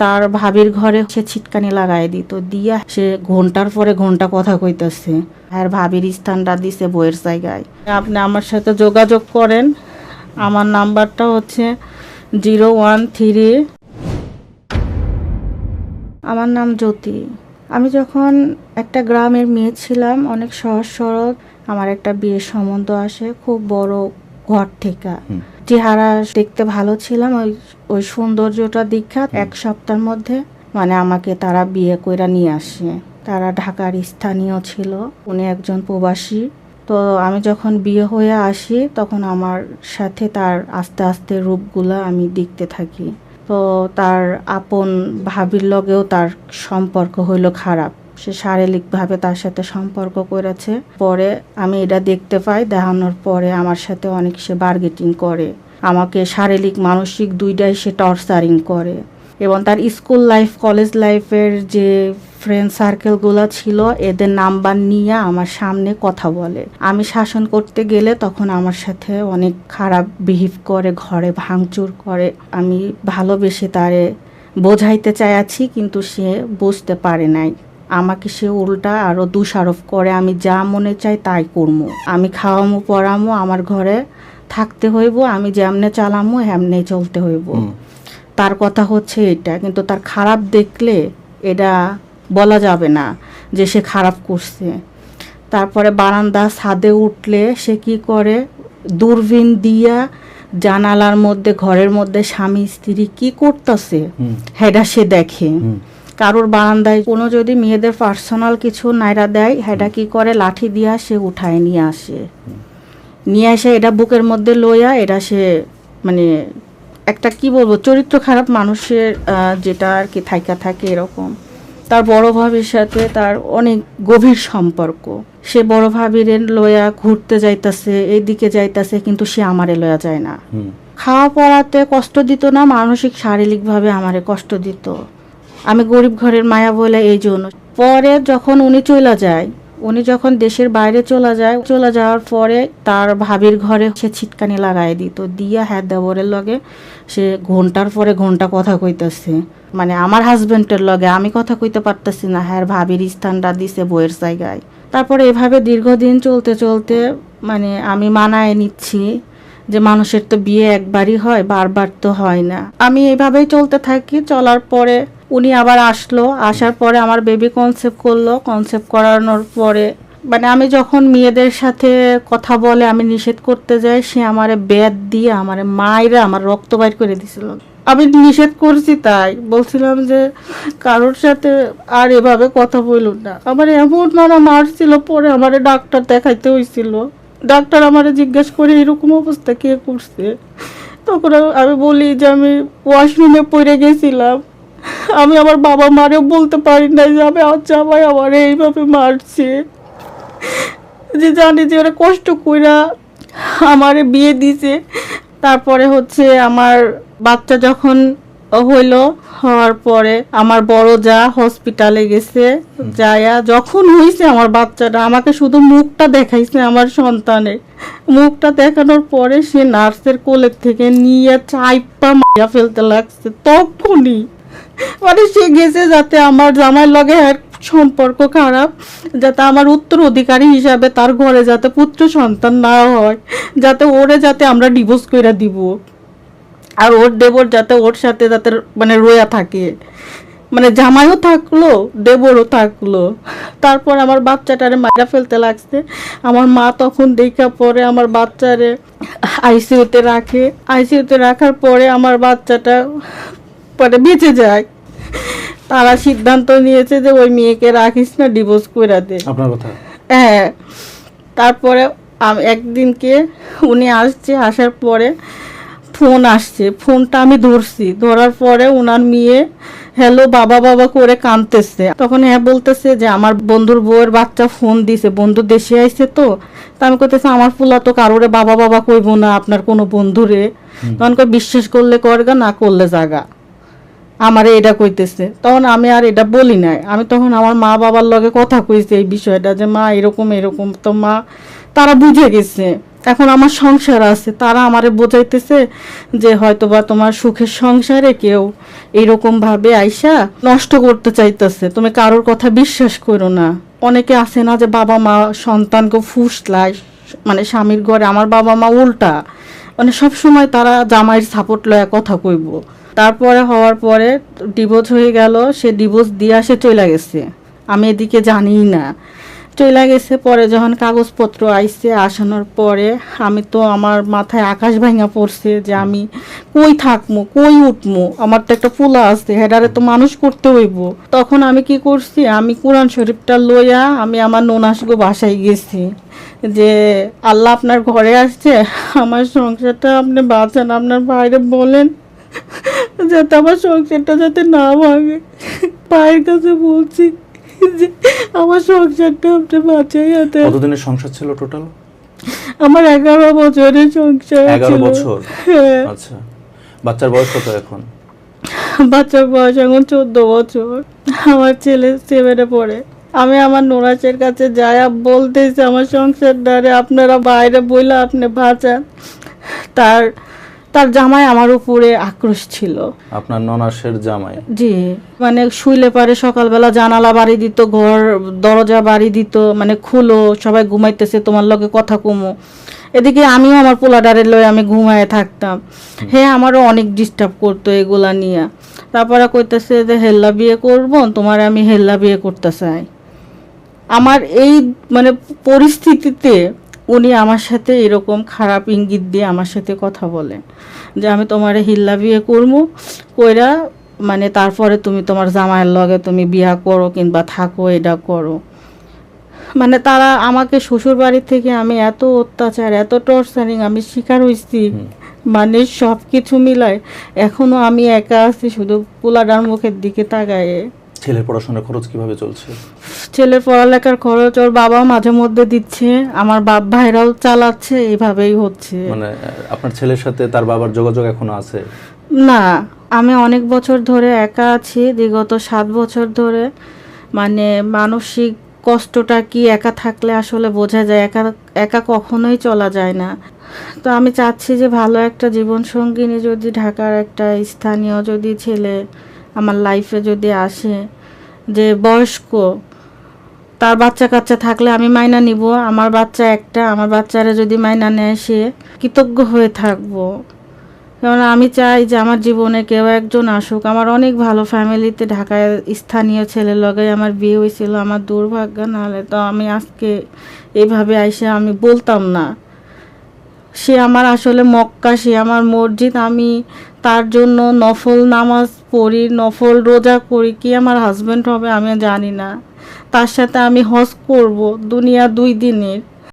তার ভাবির ঘরে সে ছিটকানি লাগাই দিত দিয়া সে ঘণ্টার পরে ঘণ্টা কথা কইতেছে। আর ভাবির স্থানটা দিছে বইয়ের জায়গায়। আপনি আমার সাথে যোগাযোগ করেন। আমার নাম্বারটা হচ্ছে জিরো ওয়ান থ্রি আমার নাম জ্যোতি। আমি যখন একটা গ্রামের মেয়ে ছিলাম, অনেক সহজ সরল। আমার একটা বিয়ের সম্বন্ধ আসে, খুব বড় ঘর থেকে। চেহারা দেখতে ভালো ছিলাম ওই ওই সৌন্দর্যটা দীক্ষা এক সপ্তাহের মধ্যে। মানে আমাকে তারা বিয়ে কইরা নিয়ে আসে। তারা ঢাকার স্থানীয় ছিল উনি একজন প্রবাসী। তো আমি যখন বিয়ে হয়ে আসি তখন আমার সাথে তার আস্তে আস্তে রূপগুলা আমি দেখতে থাকি। তো তার আপন ভাবির লগেও তার সম্পর্ক হইল খারাপ। সে শারীরিকভাবে তার সাথে সম্পর্ক করেছে। পরে আমি এটা দেখতে পাই দেখানোর পরে আমার সাথে অনেক সে বার্গেটিং করে। আমাকে শারীরিক, মানসিক দুইটাই সে টর্চারিং করে। এবং তার স্কুল লাইফ কলেজ লাইফের যে ফ্রেন্ড সার্কেলগুলো ছিল, এদের নাম্বার নিয়ে আমার সামনে কথা বলে। আমি শাসন করতে গেলে তখন আমার সাথে অনেক খারাপ বিহেভ করে, ঘরে ভাঙচুর করে। আমি ভালোবেসে তারে বোঝাইতে চাইছি কিন্তু সে বুঝতে পারে নাই। আমাকে সে উল্টা আরও দোষারোপ করে, আমি যা মনে চাই তাই করব আমি খাওয়ামো, পড়ামো, আমার ঘরে থাকতে হইব আমি যেমনে চালামো এমনি চলতে হইব। তার কথা হচ্ছে এটা কিন্তু তার খারাপ দেখলে এটা বলা যাবে না যে সে খারাপ করছে। তারপরে বারান্দা ছাদে উঠলে সে কি করে? দূরবীন দিয়া জানালার মধ্যে ঘরের মধ্যে স্বামী স্ত্রী কি করতেছে? হেডা সে দেখে। কারোর বারান্দায় কোনো যদি মেয়েদের পার্সোনাল কিছু নাইরা দেয় হেডা কি করে? লাঠি দিয়া সে উঠায় নিয়ে আসে। নিয়ে এসে এটা বুকের মধ্যে লইয়া এটা সে মানে একটা কি বলব চরিত্র খারাপ মানুষের যেটা আর কি থাইকা থাকে এরকম। তার বড় ভাবির সাথে তার অনেক গভীর সম্পর্ক। সে বড় ভাবির লইয়া ঘুরতে যাইতাছে এইদিকে যাইতাছে কিন্তু সে আমারে লইয়া যায় না। খাওয়া পড়াতে কষ্ট দিত না মানসিক শারীরিকভাবে আমারে কষ্ট দিত। আমি গরিব ঘরের মায়া বলে এই জন্য পরে যখন উনি চলে যায় উনি যখন দেশের বাইরে চলে যায়, চলে যাওয়ার পরে তার ভাবির ঘরে সে ছিটকানি লাগাই দিত। দিয়া হ্যাঁ দেবরের লগে সে ঘণ্টার পরে ঘণ্টা কথা কইতেছে। মানে আমার হাজবেন্ডের লগে আমি কথা কইতে পারতেছি না হ্যাঁ ভাবির স্থানটা দিছে বইয়ের জায়গায়। তারপরে এভাবে দীর্ঘদিন চলতে চলতে মানে আমি মানায় নিচ্ছি যে মানুষের তো বিয়ে একবারই হয়, বারবার তো হয় না। আমি এইভাবেই চলতে থাকি, চলার পরে উনি আবার আসলো, আসার পরে আমার বেবি কনসেপ্ট করল কনসেপ্ট করানোর পরে মানে আমি যখন মেয়েদের সাথে কথা বলে আমি নিষেধ করতে যাই, সে আমারে বেদ দিয়ে আমারে মায়েরা আমার রক্ত বাইর করে দিছিল। আমি নিষেধ করছি তাই, বলছিলাম যে কারোর সাথে আর এভাবে কথা বলুন না। আমার এমন মারা মারছিল, পরে আমার ডাক্তার দেখাইতে হয়েছিল ডাক্তার আমারে জিজ্ঞেস করে এরকম অবস্থা কে করছে? তখন আমি বলি যে আমি ওয়াশরুমে পড়ে গেছিলাম। আমি আমার বাবা মারেও বলতে পারি না যে আমি আর জামাই আমার এইভাবে মারছে। যে জানি যে ওরা কষ্ট কইরা আমারে বিয়ে দিছে। তারপরে হচ্ছে আমার বাচ্চা যখন হইল হওয়ার পরে আমার বড় যা হসপিটালে গেছে যায়া যখন হইছে আমার বাচ্চাটা আমাকে শুধু মুখটা দেখাইছে আমার সন্তানের। মুখটা দেখানোর পরে সে নার্সের কোলের থেকে নিয়ে চাইপা মাইয়া ফেলতে লাগছে তখনই মানে সে গেছে যাতে আমার জামাইয়ের লগে সম্পর্ক খারাপ, যাতে আমার উত্তর অধিকারী হিসাবে তার ঘরে যাতে পুত্র সন্তান না হয়, যাতে ওরে যাতে আমরা ডিভোর্স করে দিব। আর ওর দেবর যাতে ওর সাথে যাতে মানে রোয়া থাকে। মানে জামাইও থাকল, দেবরও থাকল। তারপর আমার বাচ্চাটারে মারা ফেলতে লাগছে। আমার মা তখন দেখা পরে আমার বাচ্চারে আইসিইউতে রাখে। আইসিইউতে রাখার পরে আমার বাচ্চাটা পরে বেঁচে যায়। তারা সিদ্ধান্ত নিয়েছে যে ওই মেয়েকে রাখিস না ডিভোর্স করে দে। আপনার কথা? হ্যাঁ। তারপরে একদিনকে উনি আসছে আসার পরে ফোন আসছে। ফোনটা আমি ধরছি। ধরার পরে ওনার মেয়ে হ্যালো বাবা বাবা করে কাঁদতেছে। তখন হ্যাঁ বলতেছে যে আমার বন্ধুর বউয়ের বাচ্চা ফোন দিছে। বন্ধু দেশে আইছে তো। তা আমি কইতেছে আমার ফুলা তো কারোরে বাবা বাবা কইব না আপনার কোনো বন্ধুরে। তখন বিশ্বাস করলে করগা না করলে জাগা আমারে এটা কইতেছে। তখন আমি আর এটা বলি নাই। আমি তখন আমার মা বাবার লগে কথা কইছি এই বিষয়টা যে, মা, এরকম এরকম। তো মা, তারা বুঝে গেছে। এখন আমার সংসার আছে। তারা আমারে বোঝাইতেছে যে হয়তো বা তোমার সুখের সংসারে কেউ এইরকম ভাবে আইসা নষ্ট করতে চাইতেছে। তুমি কারোর কথা বিশ্বাস করো না। অনেকে আছে না যে, বাবা মা সন্তানকে ফুসলায় মানে স্বামীর ঘরে। আমার বাবা মা উল্টা। মানে সব সময় তারা জামাইয়ের সাপোর্ট লয়া কথা কইব। তারপরে হওয়ার পরে ডিভোর্স হয়ে গেল, সে ডিভোর্স দিয়ে সে চলে গেছে। আমি এদিকে জানিই না। চলে গেছে, পরে যখন কাগজপত্র আইসে আসানোর পরে আমি তো আমার মাথায় আকাশ ভাঙা পড়ছে যে আমি কই থাকমু, কই উঠমু? আমার তো একটা পোলা আছে, হেডারে তো মানুষ করতে হইব। তখন আমি কি করছি, আমি কোরআন শরীফটা লইয়া আমি আমার ননাসগো বাসায় গেছি। যে আল্লাহ আপনার ঘরে আসছে, আমার সংসারটা আপনি বাঁচান, আপনার বাইরে বলেন। যাতে আমার সংসারটা যাতে না ভাঙে। পায়ের কাছে বলছি যে আমার সংসারটা আপনি বাঁচাই হাতে কতদিনের সংসার ছিল টোটাল আমার এগারো বছরের সংসার এগারো বছর? হ্যাঁ। আচ্ছা। বাচ্চার বয়স কত এখন? বাচ্চার বয়স এখন চোদ্দ বছর। আমার ছেলে সেভেনে পড়ে। আমি আমার নোরাচের কাছে যাই বলতেছি আমার সংসার দ্বারে আপনারা বাইরে বইলে আপনি বাঁচান। তার তার জামাই আমার উপরে আক্রোশ ছিল। আপনার ননাসের জামাই? জি মানে শুইলে পারে সকালবেলা জানালা বাড়ি দিত ঘর দরজা বাড়ি দিত মানে খুলো সবাই ঘুমাইতেছে তোমার লগে কথা কমো। এদিকে আমিও আমার পোলাডারে লয়ে আমি ঘুমায় থাকতাম। হ্যাঁ আমারও অনেক ডিস্টার্ব করতো এগুলা নিয়ে। তারপরে কইতেছে যে হেল্লা বিয়ে করব তোমার আমি হেল্লা বিয়ে করতে চাই। আমার এই মানে পরিস্থিতিতে উনি আমার সাথে এরকম খারাপ ইঙ্গিত দিয়ে আমার সাথে কথা বলে যে আমি তোমার হিল্লা বিয়ে করব কইরা মানে তারপরে তুমি তোমার জামাইয়ের লগে তুমি বিয়া করো কিংবা থাকো এটা করো। মানে তারা আমাকে শ্বশুর বাড়ি থেকে আমি এত অত্যাচার এত টর্চারিং আমি শিকার হয়েছি মানে সব কিছু মিলায় এখনও আমি একা আছি শুধু পোলাডার মুখের দিকে তাকায়ে। ছেলের পড়াশোনার খরচ কীভাবে চলছে? ছেলের পড়ালেখার খরচ ওর বাবা মাঝে মধ্যে দিচ্ছে আমার বাপ ভাইরাও চালাচ্ছে এইভাবেই হচ্ছে। মানে আপনার ছেলের সাথে তার বাবার যোগাযোগ এখনও আছে? না আমি অনেক বছর ধরে একা আছি বিগত সাত বছর ধরে। মানে মানসিক কষ্টটা কি একা থাকলে আসলে বোঝা যায় একা একা কখনোই চলা যায় না। তো আমি চাচ্ছি যে ভালো একটা জীবন সঙ্গিনী যদি ঢাকার একটা স্থানীয় যদি ছেলে আমার লাইফে যদি আসে যে বয়স্ক, তার বাচ্চা কাচ্চা থাকলে আমি মাইনা নিব, আমার বাচ্চা একটা, আমার বাচ্চারা যদি মাইনা নেয় সে কৃতজ্ঞ হয়ে থাকব। কারণ আমি চাই যে আমার জীবনে কেউ একজন আসুক। আমার অনেক ভালো ফ্যামিলিতে ঢাকায় স্থানীয় ছেলের লগে আমার বিয়ে হয়েছিল, আমার দুর্ভাগ্য, নাহলে তো আমি আজকে এইভাবে আইসে আমি বলতাম না। সে আমার আসলে মক্কা, সে আমার মসজিদ, আমি তার জন্য নফল নামাজ পড়ি, নফল রোজা করি, কি আমার হাজব্যান্ড হবে আমি জানি না। তার সাথে আমি হজ করব দুনিয়া দুই দিনের।